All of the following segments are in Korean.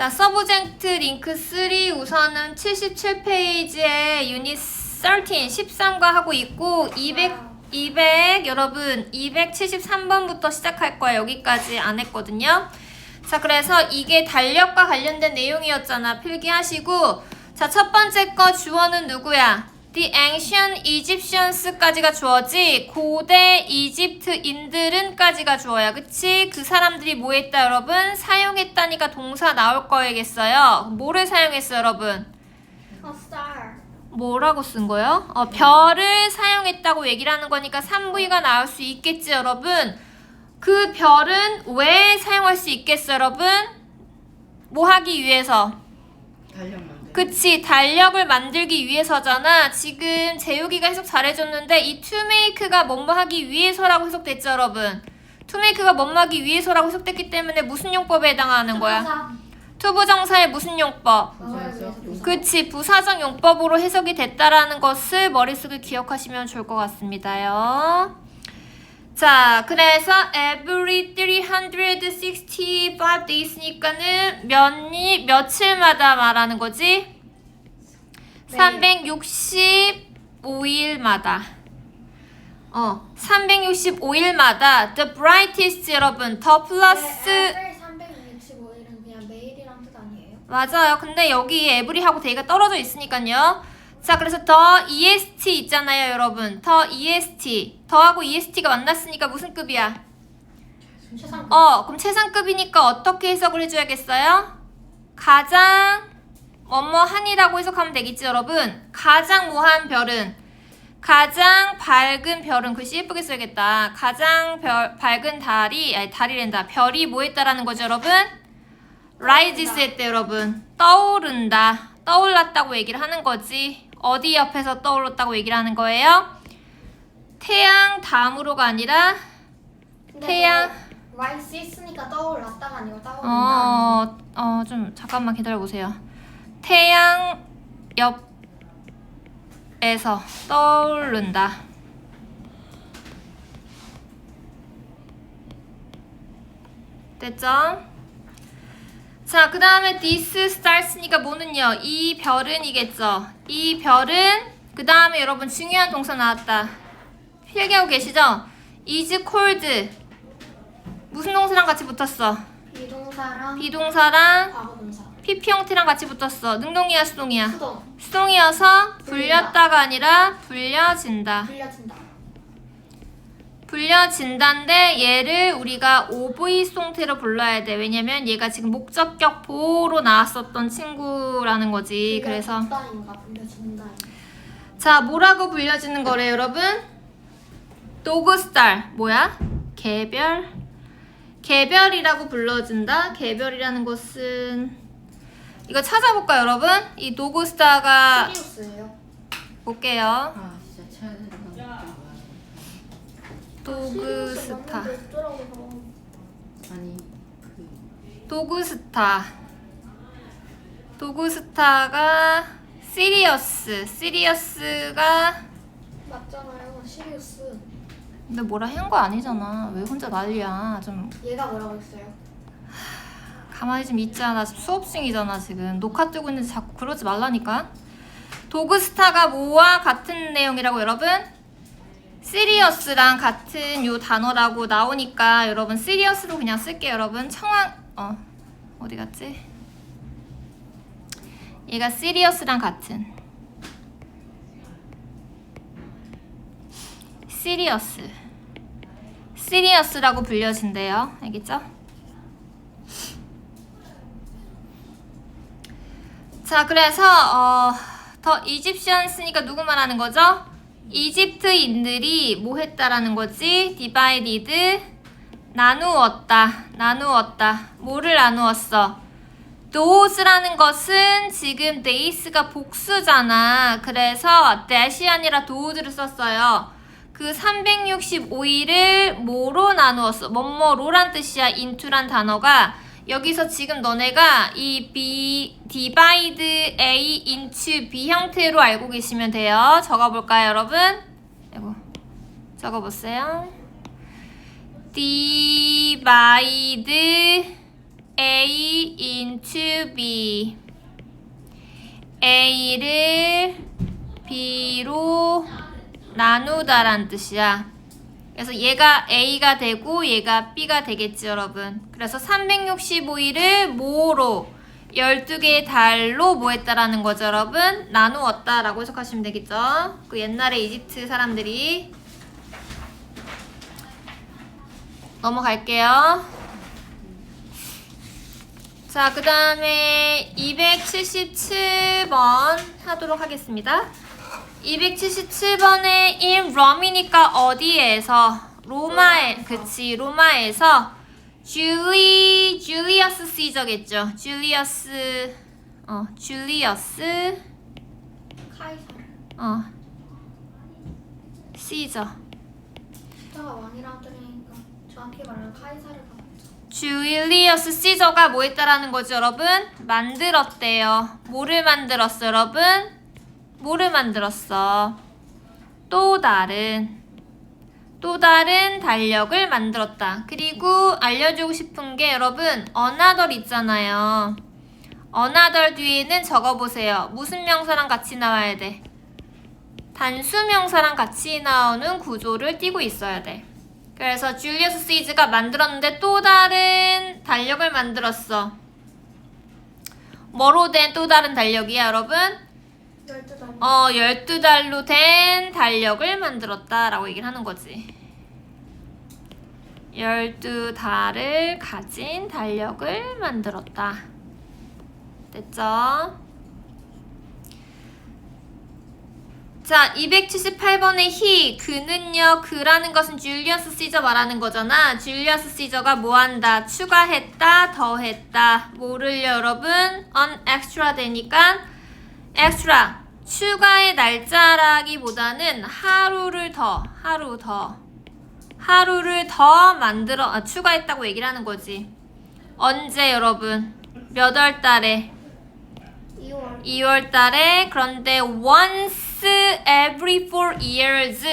자, 서브젝트 링크 3 우선은 77페이지에 유닛 13, 13과 하고 있고 200, 200 여러분 273번부터 시작할 거예요. 여기까지 안 했거든요. 자, 그래서 이게 달력과 관련된 내용이었잖아. 필기하시고 자, 첫 번째 거 주어는 누구야? The ancient Egyptians까지가 주어지 고대 이집트인들은까지가 주어야 그치? 그 사람들이 뭐 했다 여러분? 사용했다니까 동사 나올 거야겠어요 뭐를 사용했어 여러분? A star. 뭐라고 쓴 거예요? 어, 별을 사용했다고 얘기를 하는 거니까 3V가 나올 수 있겠지 여러분 그 별은 왜 사용할 수 있겠어 여러분? 뭐 하기 위해서? 만들. 그치 달력을 만들기 위해서잖아. 지금 재욱이가 해석 잘해줬는데 이 make가 뭐뭐 하기 위해서라고 해석됐죠 여러분? make가 뭐뭐 하기 위해서라고 해석됐기 때문에 무슨 용법에 해당하는 거야? 투부정사의 무슨 용법. 그치 부사적 용법으로 해석이 됐다라는 것을 머릿속에 기억하시면 좋을 것 같습니다요 자 그래서 every 365 days니까는 몇이 며칠마다 말하는 거지? 365일마다 어 365일마다 the brightest 여러분 더 플러스 네, 365일은 그냥 매일이란 뜻 아니에요? 맞아요. 근데 여기 에브리하고 데이가 떨어져 있으니까요. 자, 그래서 더 EST 있잖아요, 여러분. 더 EST. 더하고 EST가 만났으니까 무슨 급이야? 최상. 어, 그럼 최상급이니까 어떻게 해석을 해줘야겠어요? 가장 뭐뭐한이라고 해석하면 되겠지, 여러분. 가장 뭐한 별은 가장 밝은 별은 글씨 예쁘게 써야겠다. 가장 별, 밝은 달이 아니 달이란다. 별이 뭐 했다라는 거죠, 여러분? 라이지스 했대, 여러분. 떠오른다. 떠올랐다고 얘기를 하는 거지. 어디 옆에서 떠올랐다고 얘기를 하는 거예요? 태양 다음으로가 아니라 태양 라이스 했으니까 떠올랐다가 아니고 떠오른다. 어, 어, 좀 잠깐만 기다려 보세요. 태양 옆에서 떠오른다. 됐죠? 자, 그 다음에 this starts니까 뭐는요? 이 별은이겠죠? 이 별은 그 다음에 여러분 중요한 동사 나왔다. 필기하고 계시죠? is cold 무슨 동사랑 같이 붙었어? 비동사랑 비동사랑 과거동사. PP 형태랑 같이 붙었어. 능동이야, 수동이야? 수동. 수동이어서 불렸다가 아니라 불려진다. 불려진다. 불려진다인데 얘를 우리가 OV 송태로 불러야 돼. 왜냐면 얘가 지금 목적격 보호로 나왔었던 친구라는 거지. 그래서 불려진다인가 불려진다. 자, 뭐라고 불려지는 거래, 여러분? 도그스탈. 뭐야? 개별. 개별이라고 불러진다. 개별이라는 것은 이거 찾아볼까요, 여러분? 이 도그스타가 시리우스예요. 볼게요. 아 진짜 차이가 도그스타. 아니 그 도그스타. 도그스타가 시리어스. 시리어스가 맞잖아요. 시리우스. 근데 뭐라 한 거 아니잖아. 왜 혼자 난리야. 좀 얘가 뭐라고 했어요? 가만히 좀 있자. 나 지금 수업 중이잖아, 지금. 녹화 뜨고 있는데 자꾸 그러지 말라니까. 도그스타가 뭐와 같은 내용이라고, 여러분? 시리어스랑 같은 요 단어라고 나오니까 여러분 시리어스로 그냥 쓸게요, 여러분. 청황 어 어디 갔지? 얘가 시리어스랑 같은 시리어스 시리어스라고 불려진대요. 알겠죠? 자, 그래서 어, 더 이집션스니까 누구 말하는 거죠? 이집트인들이 뭐 했다라는 거지? 디바이디드 나누었다. 나누었다. 뭐를 나누었어? does라는 것은 지금 days가 복수잖아. 그래서 dash이 아니라 does를 썼어요. 그 365일을 뭐로 나누었어? 뭐뭐로란 뜻이야. into란 단어가 여기서 지금 너네가 이 B, divide A into B 형태로 알고 계시면 돼요. 적어볼까요, 여러분? 아이고, 적어보세요. divide A into B. A를 B로 나누다란 뜻이야. 그래서 얘가 A가 되고 얘가 B가 되겠지 여러분. 그래서 365일을 모로 12개의 달로 뭐 했다라는 거죠 여러분. 나누었다 라고 해석하시면 되겠죠. 그 옛날에 이집트 사람들이 넘어갈게요. 자, 그 다음에 277번 하도록 하겠습니다. 277번에 in Rome이니까 어디에서? 로마에, 그치, 로마에서 줄리, 줄리어스 시저겠죠. 줄리어스, 어, 줄리어스, 카이사. 어, 시저. 정확히 말하면 카이사를. 줄리어스 시저가 뭐 했다라는 거죠, 여러분? 만들었대요. 뭐를 만들었어, 여러분? 뭐를 만들었어? 또 다른 또 다른 달력을 만들었다. 그리고 알려주고 싶은 게 여러분 another 있잖아요. another 뒤에는 적어보세요. 무슨 명사랑 같이 나와야 돼? 단수 명사랑 같이 나오는 구조를 띄고 있어야 돼. 그래서 줄리어스 시즈가 만들었는데 또 다른 달력을 만들었어. 뭐로 된 또 다른 달력이야, 여러분? 열두 달. 어, 12달로 된 달력을 만들었다라고 얘기를 하는 거지. 12달을 가진 달력을 만들었다. 됐죠? 자, 278번의 he, 그는요, 그라는 것은 줄리어스 시저 말하는 거잖아. 줄리어스 시저가 뭐 한다? 추가했다, 더했다. 뭐를 여러분? on extra 되니까 extra. 추가의 날짜라기보다는 하루를 더, 하루 더. 하루를 더 만들어, 아, 추가했다고 얘기를 하는 거지. 언제 여러분? 몇 월 달에? 2월. 2월 달에 그런데 once every four years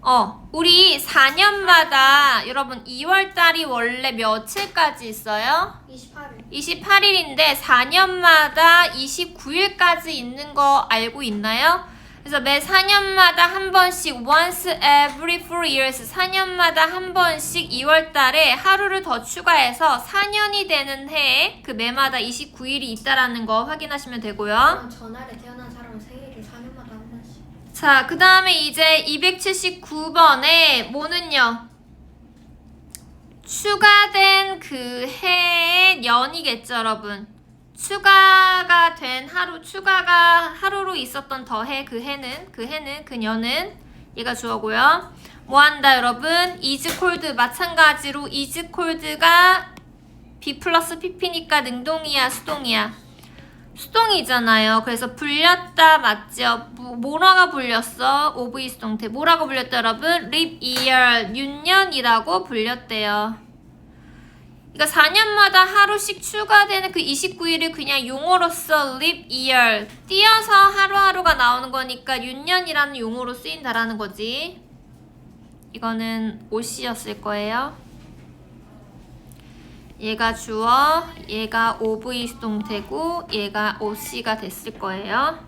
어 우리 4년마다 여러분 2월 달이 원래 며칠까지 있어요? 28일. 28일인데 4년마다 29일까지 있는 거 알고 있나요? 그래서 매 4년마다 한 번씩 once every four years 4년마다 한 번씩 2월 달에 하루를 더 추가해서 4년이 되는 해에 그 매마다 29일이 있다라는 거 확인하시면 되고요. 그럼 전날에 태어난 사람은 생일이 4년마다 한 번씩. 자, 그 다음에 이제 279번에 뭐는요? 추가된 그 해의 연이겠죠, 여러분. 추가가 된 하루, 추가가 하루로 있었던 더 해 그 해는, 그 해는, 그 년은 얘가 주어고요. 뭐 한다, 여러분? is cold 마찬가지로 is cold가 B 플러스 PP니까 능동이야, 수동이야? 수동이잖아요. 그래서 불렸다 맞죠? 뭐- 뭐라고 불렸어? OV 수동태. 뭐라고 불렸다 여러분? leap year, 윤년이라고 불렸대요. 그러니까 4년마다 하루씩 추가되는 그 29일을 그냥 용어로서 leap year, 띄어서 하루하루가 나오는 거니까 윤년이라는 용어로 쓰인다라는 거지. 이거는 OC였을 거예요. 얘가 주어, 얘가 OV 수동태고 얘가 OC가 됐을 거예요.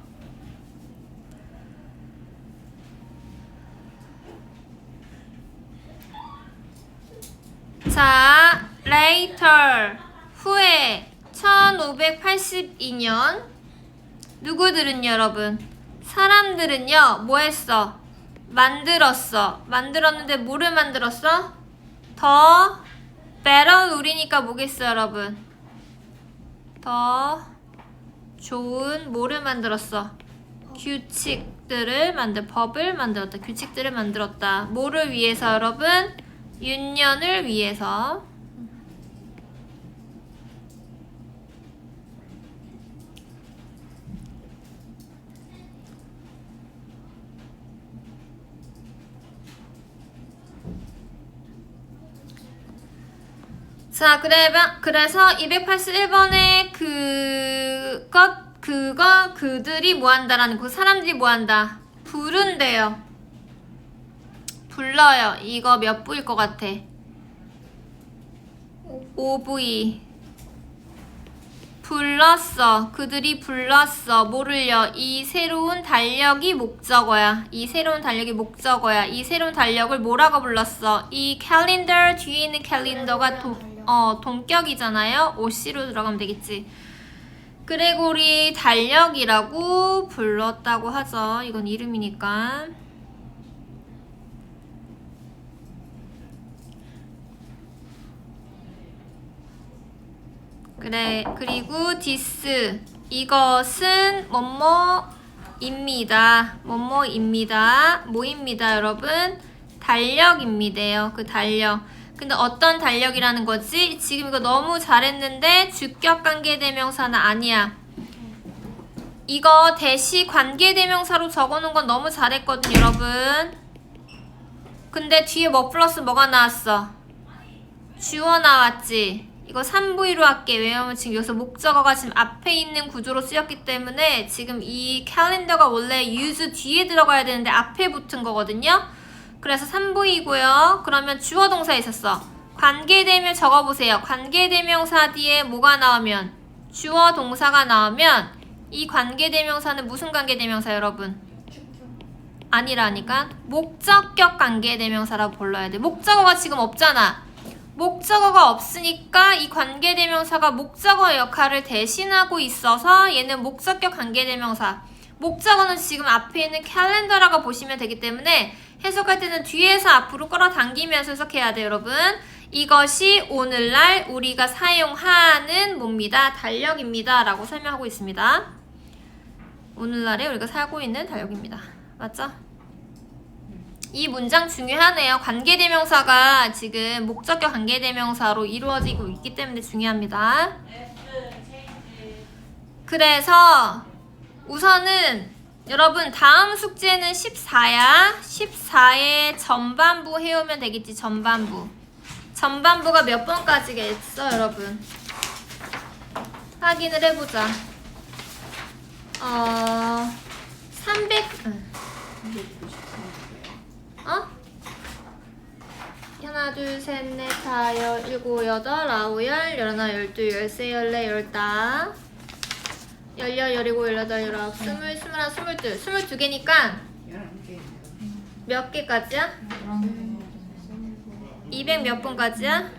자, later 후에 1582년 누구들은 여러분 사람들은요 뭐 했어? 만들었어. 만들었는데 뭐를 만들었어? 더 better 룰이니까 뭐겠어 여러분? 더 좋은 뭐를 만들었어? 규칙들을 만들 법을 만들었다. 규칙들을 만들었다. 뭐를 위해서 여러분? 윤년을 위해서. 자, 그래, 그래서 281번에 그것, 그거, 그들이 뭐 한다라는 그 사람들이 뭐 한다? 부른대요. 불러요. 이거 몇 부일 것 같아? OV 불렀어. 그들이 불렀어. 뭐를요? 이 새로운 달력이 목적어야. 이 새로운 달력이 목적어야. 이 새로운 달력을 뭐라고 불렀어? 이 캘린더 뒤에 있는 캘린더가 도, 어, 동격이잖아요. OC로 들어가면 되겠지. 그레고리 달력이라고 불렀다고 하죠. 이건 이름이니까. 그래 그리고 디스 이것은 뭐뭐입니다 뭐뭐입니다 뭐입니다 여러분 달력입니다요 그 달력 근데 어떤 달력이라는 거지 지금 이거 너무 잘했는데 주격 관계 대명사는 아니야 이거 대시 관계 대명사로 적어놓은 건 너무 잘했거든 여러분 근데 뒤에 뭐 플러스 뭐가 나왔어 주어 나왔지. 이거 3부위로 할게. 왜냐면 지금 여기서 목적어가 지금 앞에 있는 구조로 쓰였기 때문에 지금 이 캘린더가 원래 use 뒤에 들어가야 되는데 앞에 붙은 거거든요. 그래서 3부이고요. 그러면 주어 동사 있었어. 관계대명 적어보세요. 관계대명사 뒤에 뭐가 나오면 주어 동사가 나오면 이 관계대명사는 무슨 관계대명사 여러분? 아니라니까 목적격 관계대명사라고 불러야 돼. 목적어가 지금 없잖아. 목적어가 없으니까 이 관계대명사가 목적어 역할을 대신하고 있어서 얘는 목적격 관계대명사. 목적어는 지금 앞에 있는 캘린더라고 보시면 되기 때문에 해석할 때는 뒤에서 앞으로 끌어당기면서 해석해야 돼요, 여러분. 이것이 오늘날 우리가 사용하는 뭡니다. 달력입니다. 라고 설명하고 있습니다. 오늘날에 우리가 살고 있는 달력입니다. 맞죠? 이 문장 중요하네요. 관계대명사가 지금 목적격 관계대명사로 이루어지고 있기 때문에 중요합니다. 그래서 우선은 여러분 다음 숙제는 14야. 14의 전반부 해오면 되겠지. 전반부. 전반부가 몇 번까지겠어, 여러분? 확인을 해보자. 어, 300. 응. 293개요. 어? 하나, 둘, 셋, 넷, 다, 열, 일곱, 여덟, 아홉, 열, 열하나, 열둘, 열세, 열네, 열다, 열여, 열일곱, 열여덟, 열아홉, 스물, 스물하나, 스물둘, 스물두 개니까 11개예요. 몇 개까지야? 200 몇 번까지야?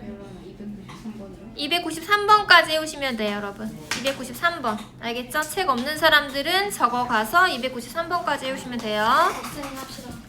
293번이요? 293번까지 해오시면 돼요, 여러분. 293번. 알겠죠? 책 없는 사람들은 적어 가서 293번까지 해오시면 돼요. 합시다.